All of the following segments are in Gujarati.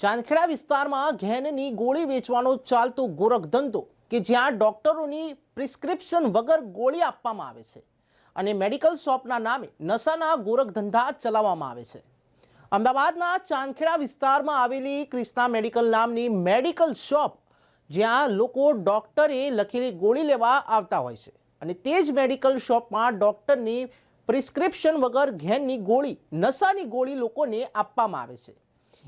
ચાંદખેડા વિસ્તારમાં ઘેનની ગોળી વેચવાનો ચાલતો ગોરખધંધો કે જ્યાં ડોક્ટરોની પ્રિસ્ક્રિપ્શન વગર ગોળી આપવામાં આવે છે અને મેડિકલ શોપના નામે નશાના ગોરખધંધા ચલાવવામાં આવે છે. અમદાવાદના ચાંદખેડા વિસ્તારમાં આવેલી ક્રિષ્ના મેડિકલ નામની મેડિકલ શોપ જ્યાં લોકો ડોક્ટરે લખેલી ગોળી લેવા આવતા હોય છે અને તે જ મેડિકલ શોપમાં ડોક્ટરની પ્રિસ્ક્રિપ્શન વગર ઘેનની ગોળી, નશાની ગોળી લોકોને આપવામાં આવે છે.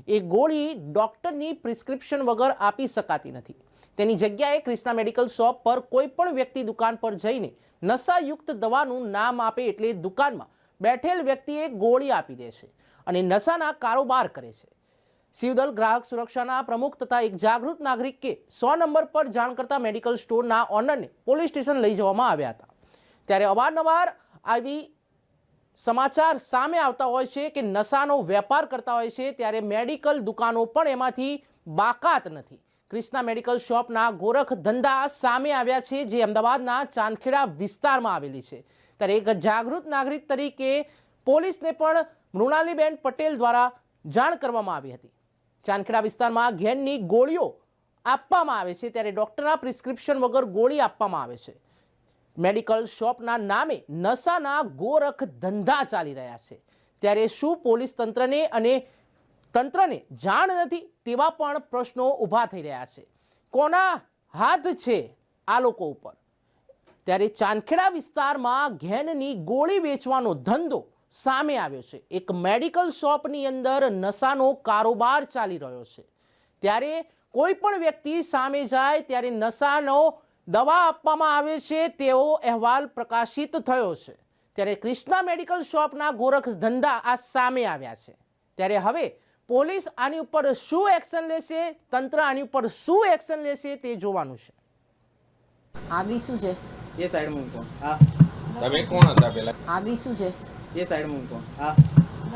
એ ગોળી ડૉક્ટરની પ્રિસ્ક્રિપ્શન વગર આપી શકાતી નથી. તેની જગ્યાએ ક્રિષ્ના મેડિકલ શોપ પર કોઈ પણ વ્યક્તિ દુકાન પર જઈને નશાયુક્ત દવાનું નામ આપે એટલે દુકાનમાં બેઠેલ વ્યક્તિએ ગોળી આપી દે છે અને નશાના કારોબાર કરે છે. શિવદલ ગ્રાહક સુરક્ષાના પ્રમુખ તથા એક જાગૃત નાગરિકે સો નંબર પર જાણ કરતા મેડિકલ સ્ટોરના ઓનરને પોલીસ સ્ટેશન લઈ જવામાં આવ્યા હતા. ત્યારે અવારનવાર આવી સમાચાર સામે આવતા હોય છે કે નશાનો વેપાર કરતા હોય છે ત્યારે મેડિકલ દુકાનો પણ એમાંથી બાકાત નથી. ક્રિષ્ના મેડિકલ શોપના ગોરખ ધંધા સામે આવ્યા છે જે અમદાવાદના ચાંદખેડા વિસ્તારમાં આવેલી છે. ત્યારે એક જાગૃત નાગરિક તરીકે પોલીસને પણ મૃણાલીબેન પટેલ દ્વારા જાણ કરવામાં આવી હતી. ચાંદખેડા વિસ્તારમાં ઘેનની ગોળીઓ આપવામાં આવે છે ત્યારે ડૉક્ટરના પ્રિસ્ક્રિપ્શન વગર ગોળી આપવામાં આવે છે. મેડિકલ શોપના નામે નશાના ગોરખ ધંધા ચાલી રહ્યા છે. ત્યારે શું પોલીસ તંત્રને અને તંત્રને જાણ નથી તેવા પણ પ્રશ્નો ઊભા થઈ રહ્યા છે. કોના હાથ છે આ લોકો ઉપર? ત્યારે ચાંદખેડા વિસ્તારમાં ઘેનની ગોળી વેચવાનો ધંધો સામે આવ્યો છે. એક મેડિકલ શોપની અંદર નશાનો કારોબાર ચાલી રહ્યો છે. ત્યારે કોઈ પણ વ્યક્તિ સામે જાય ત્યારે નશાનો દવા આપવામાં આવે છે તેવો અહેવાલ પ્રકાશિત થયો છે. ત્યારે ક્રિષ્ના મેડિકલ શોપના ગોરખ ધંધા આ સામે આવ્યા છે. ત્યારે હવે પોલીસ આની ઉપર શું એક્શન લેશે તંત્ર આની ઉપર શું એક્શન લેશે તે જોવાનું છે. આ બી શું છે? એ સાઈડ મૂકો. હા. તમે કોણ હતા પેલા? આ બી શું છે? એ સાઈડ મૂકો. હા.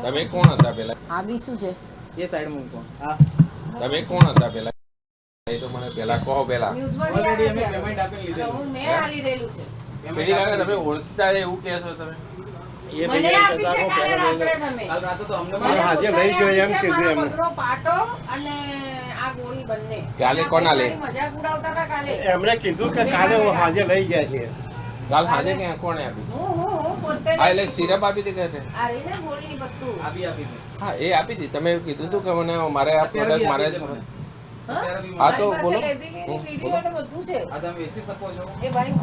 તમે કોણ હતા પેલા? આ બી શું છે? એ સાઈડ મૂકો. હા. તમે કોણ હતા પેલા? એ તો મને પેલા કહો પેલા. ઓલરેડી અમે પેમેન્ટ આપી લીધેલું મેં આલી દેલું છે. સીડી કાકા તમે ઓળખતા એવું કહે તમે. મને આપી છે કાલે રાત્રે તમે. કાલ રાતે તો અમને મને આજે લઈ ગયો એમ કીધું મારો એમને. પાટો અને આ ગોળી બંને. કાલે કોના લે? મજાક ઉડાવતા હતા કાલે. એમણે કીધું કે કાલે હાજર લઈ ગયા છે કાલ હાજે ક્યાં? કોણે આપી? હું હું હું પોતે હા એટલે સિરપ આપી હતી કે આ રહી ને ગોળીની પત્તું આપી આપી. હા એ આપી હતી. તમે કીધું હતું કે મને મારે આ પ્રોડક્ટ મારે મોબાઈલ- તો મારી બોલો.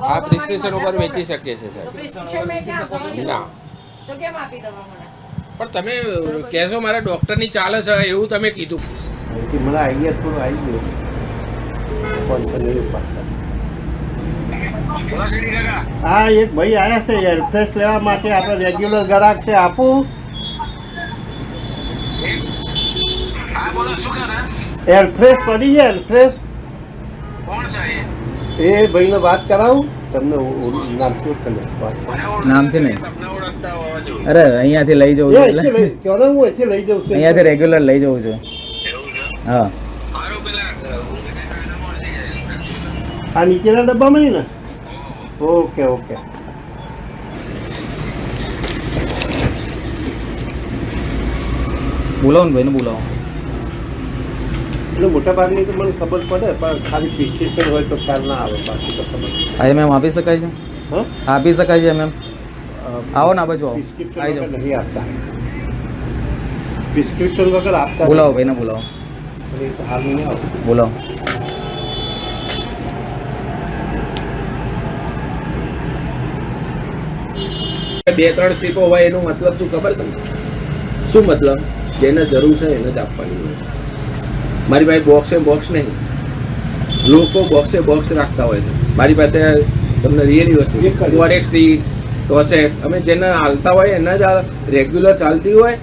આ આ પ્રિસ્ક્રિપ્શન ઉપર વેચી શકીએ છીએ સાહેબ? ના. પણ તમે કહેશો મારા ડૉક્ટરની ચાલે છે એવું તમે કીધું. મને આઈડિયા થોડો આવી ગયો. હા એક ભાઈ આવ્યા છે એરફ્રેશ લેવા માટે આપણે રેગ્યુલર ગ્રાહક છે આપું. એરફ્રેશ પડી છે એરફ્રેશ એ? ભાઈને વાત કરાવું તમને ઓ- ઓ- નામ શું કરે નામથી નહીં. અરે અહીંયાથી લઈ જવું છું એટલે. હું અહીંથી લઈ જાઉં છું. અહીંયાથી રેગ્યુલર લઈ જવું છું. હા. આ નીચેના ડબ્બામાં નહીં ને? Okay okay. બોલાવો ને ભાઈને બોલાવો. એટલે મોટા ભાગની તો મને ખબર પડે પણ ખાલી પ્રિસ્ક્રિપ્શન હોય તો ખ્યાલ ના આવે બાકી તો ખબર આજે મેમ આપી શકાય છે? હા? આપી શકાય છે મેમ આવો ને આ બાજુ આવો. આવી વગર જાઓ. નહીં આપતા. પ્રિસ્ક્રિપ્શન વગર આપતા બોલાવો ભાઈને બોલાવો. હાલ નહીં આવો. બોલાવો. બે ત્રણ સ્લીપો હોય એનો મતલબ શું ખબર તમને? શું મતલબ? જેને જરૂર છે એને જ આપવાની હોય. મારી પાસે બોક્સે બોક્સ નહીં. લોકો બોક્સે બોક્સ રાખતા હોય છે. મારી પાસે તમને રિયલી વસ્તુ. એક જ. કોરેક્સથી ટોસેક્સ અમે જેને હાલતા હોય એને જ રેગ્યુલર ચાલતી હોય.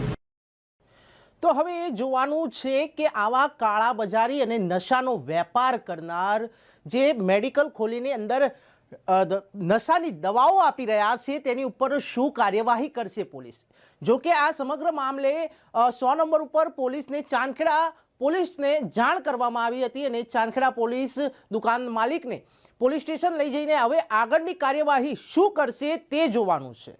તો હવે એ જોવાનું છે કે આવા કાળા બજારી અને નશાનો વેપાર કરનાર જે મેડિકલ ખોલીની અંદર નશાની દવાઓ આપી રહ્યા છે તેની ઉપર શું કાર્યવાહી કરશે પોલીસ? જો કે આ સમગ્ર મામલે સો નંબર ઉપર પોલીસને ચાંદખેડા પોલીસને જાણ કરવામાં આવી હતી અને ચાંદખેડા પોલીસ દુકાન માલિકને પોલીસ સ્ટેશન લઈ જઈને હવે આગળની કાર્યવાહી શું કરશે તે જોવાનું છે.